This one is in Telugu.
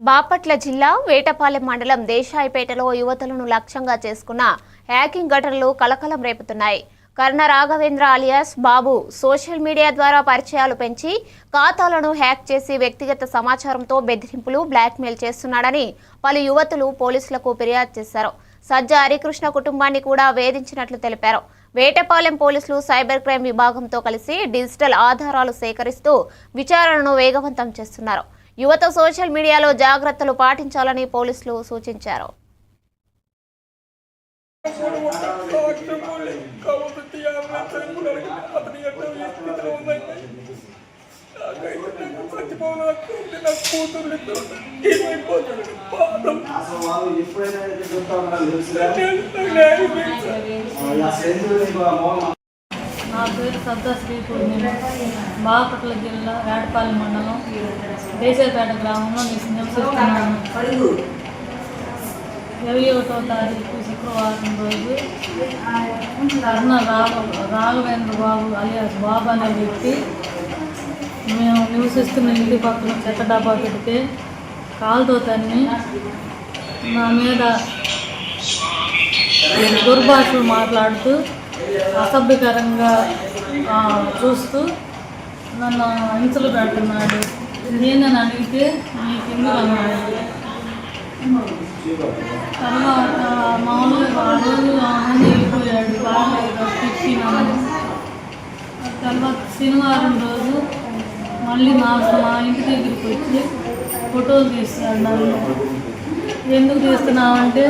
బాపట్ల జిల్లా వేటపాలెం మండలం దేశాయిపేటలో యువతులను లక్ష్యంగా చేసుకున్న హ్యాకింగ్ ఘటనలు కలకలం రేపుతున్నాయి. Karna Raghavendra alias Babu social media ద్వారా పరిచయాలు పెంచి ఖాతాలను హ్యాక్ చేసి వ్యక్తిగత సమాచారంతో బెదిరింపులు బ్లాక్మెయిల్ చేస్తున్నాడని పలు యువతులు పోలీసులకు ఫిర్యాదు చేశారు. సజ్జ హరికృష్ణ కుటుంబాన్ని కూడా వేధించినట్లు తెలిపారు. వేటపాలెం పోలీసులు సైబర్ క్రైమ్ విభాగంతో కలిసి డిజిటల్ ఆధారాలు సేకరిస్తూ విచారణను వేగవంతం చేస్తున్నారు. యువత సోషల్ మీడియాలో జాగ్రత్తలు పాటించాలని పోలీసులు సూచించారు. ఎప్పుడైనా నా పేరు సద్దా శ్రీపూర్ణిమ బాపట్ల జిల్లా వేటపాలెం మండలం దేశపేట గ్రామంలో నేను నివసిస్తున్నాను ఇరవై ఒకటో తారీఖు శుక్రవారం రోజు కర్ణ రాఘ రాఘవేంద్ర బాబు అలియాస్ బాబు అనే వ్యక్తి మేము నివసిస్తున్న ఇంటి పక్కన చెత్త డబ్బా పెడితే కాలుతో తన్ని నా మీద దుర్భాషలు మాట్లాడుతూ అసభ్యకరంగా చూస్తూ నన్ను హింసలు పెడుతున్నాడు. నేనని అడిగితే నీకు ఎందుకు అన్నాడు తర్వాత మామూలుగా ఆ రోజు ఆనంద వెళ్ళిపోయాడు. బాగా తిట్టినాను తర్వాత శనివారం రోజు మళ్ళీ మా మా ఇంటి దగ్గరికి వచ్చి ఫోటోలు తీస్తాడు నన్ను. ఎందుకు తీస్తున్నావంటే